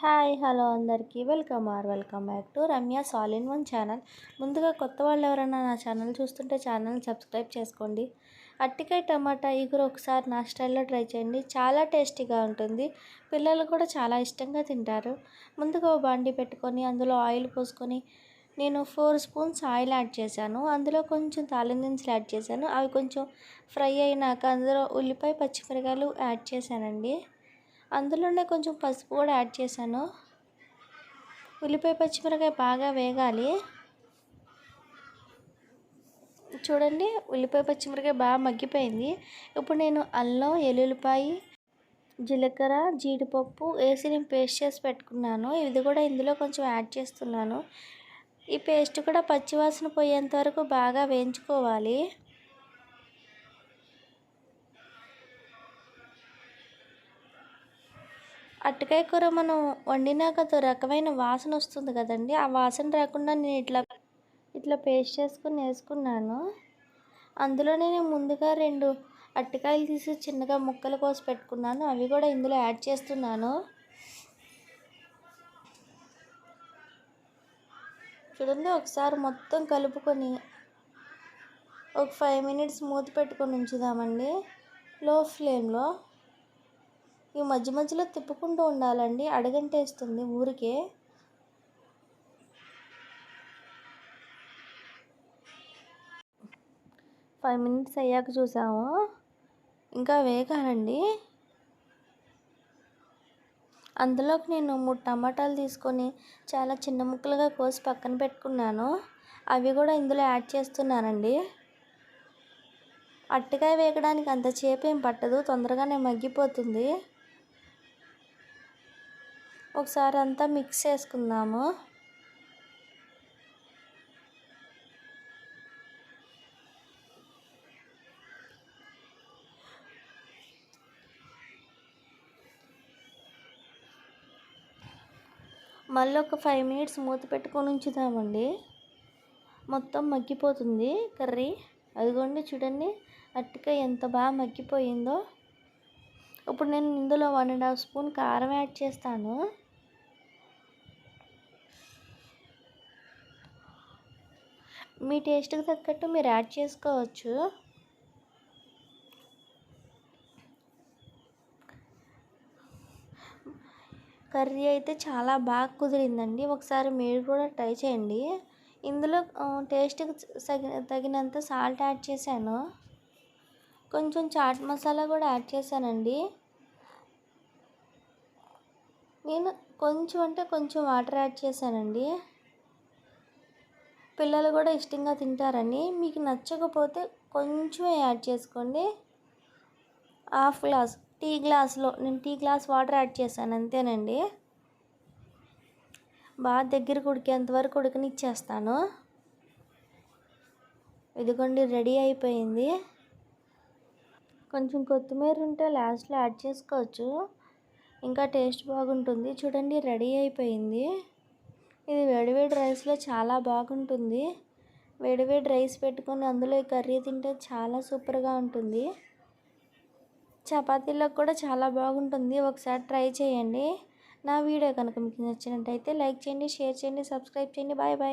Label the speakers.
Speaker 1: Hi hello అందరికీ. Welcome or welcome back to Ramya all in one channel. ముందుగా కొత్త వాళ్ళు ఎవరైనా నా ఛానల్ చూస్తుంటే ఛానల్ సబ్స్క్రైబ్ చేసుకోండి. అట్టికాయ టమాటా ఇగురు ఒకసారి నా స్టైల్లో ట్రై చేయండి. చాలా టేస్టీగా ఉంటుంది. పిల్లలు కూడా చాలా ఇష్టంగా తింటారు. ముందుగా ఓ బాండి పెట్టుకొని అందులో ఆయిల్ పోసుకొని నేను ఫోర్ స్పూన్స్ ఆయిల్ యాడ్ చేశాను. అందులో కొంచెం తాలిం యాడ్ చేశాను. అవి కొంచెం ఫ్రై అయినాక అందులో ఉల్లిపాయ పచ్చిమిరకాయలు యాడ్ చేశానండి. అందులోనే కొంచెం పసుపు కూడా యాడ్ చేశాను. ఉల్లిపాయ పచ్చిమిరకాయ బాగా వేగాలి. చూడండి ఉల్లిపాయ పచ్చిమిరకాయ బాగా మగ్గిపోయింది. ఇప్పుడు నేను అల్లం ఎల్లుల్లిపాయ జీలకర్ర జీడిపప్పు వేసి నేను పేస్ట్ చేసి పెట్టుకున్నాను. ఇది కూడా ఇందులో కొంచెం యాడ్ చేస్తున్నాను. ఈ పేస్ట్ కూడా పచ్చివాసన పోయేంత వరకు బాగా వేయించుకోవాలి. అట్టకాయ కూర మనం వండినాక రకమైన వాసన వస్తుంది కదండి. ఆ వాసన రాకుండా నేను ఇట్లా ఇట్లా పేస్ట్ చేసుకుని వేసుకున్నాను. అందులోనే నేను ముందుగా రెండు అట్టకాయలు తీసి చిన్నగా ముక్కలు కోసి పెట్టుకున్నాను. అవి కూడా ఇందులో యాడ్ చేస్తున్నాను. చూడండి ఒకసారి మొత్తం కలుపుకొని ఒక ఫైవ్ మినిట్స్ మూత పెట్టుకొని ఉంచుదామండి. లో ఫ్లేమ్లో. ఈ మధ్య మధ్యలో తిప్పుకుంటూ ఉండాలండి. అడగంటేస్తుంది ఊరికే. ఫైవ్ మినిట్స్ అయ్యాక చూసాము. ఇంకా వేగాలండి. అందులోకి నేను మూడు టమాటాలు తీసుకొని చాలా చిన్న ముక్కలుగా కోసి పక్కన పెట్టుకున్నాను. అవి కూడా ఇందులో యాడ్ చేస్తున్నానండి. అట్టకాయ వేయడానికి అంత చేపేం ఏం పట్టదు. తొందరగానే మగ్గిపోతుంది. ఒకసారి అంతా మిక్స్ చేసుకుందాము. మళ్ళీ ఒక ఫైవ్ మినిట్స్ మూత పెట్టుకొని ఉంచుదామండి. మొత్తం మగ్గిపోతుంది కర్రీ. అదిగోండి చూడండి అట్టిగా ఎంత బాగా మగ్గిపోయిందో. ఇప్పుడు నేను ఇందులో వన్ అండ్ హాఫ్ స్పూన్ కారం యాడ్ చేస్తాను. మీ టేస్ట్కి తగ్గట్టు మీరు యాడ్ చేసుకోవచ్చు. కర్రీ అయితే చాలా బాగా కుదిరిందండి. ఒకసారి మీరు కూడా ట్రై చేయండి. ఇందులో టేస్ట్కి తగినంత సాల్ట్ యాడ్ చేశాను. కొంచెం చాట్ మసాలా కూడా యాడ్ చేశానండి. నేను కొంచెం అంటే కొంచెం వాటర్ యాడ్ చేశానండి. పిల్లలు కూడా ఇష్టంగా తింటారని మీకు నచ్చకపోతే కొంచెం యాడ్ చేసుకోండి. హాఫ్ గ్లాస్ టీ గ్లాస్లో నేను టీ గ్లాస్ వాటర్ యాడ్ చేశాను అంతేనండి. బాగా దగ్గరకు ఉడికేంత వరకు ఉడకనిచ్చేస్తాను. ఇదిగోండి రెడీ అయిపోయింది. కొంచెం కొత్తిమీర ఉంటే లాస్ట్లో యాడ్ చేసుకోవచ్చు. ఇంకా టేస్ట్ బాగుంటుంది. చూడండి రెడీ అయిపోయింది. ఇది వేడివేడి రైస్లో చాలా బాగుంటుంది. వేడివేడి రైస్ పెట్టుకొని అందులో ఈ కర్రీ తింటే చాలా సూపర్గా ఉంటుంది. చపాతీలకు కూడా చాలా బాగుంటుంది. ఒకసారి ట్రై చేయండి. నా వీడియో కనుక మీకు నచ్చినట్టయితే లైక్ చేయండి షేర్ చేయండి సబ్స్క్రైబ్ చేయండి. Bye bye.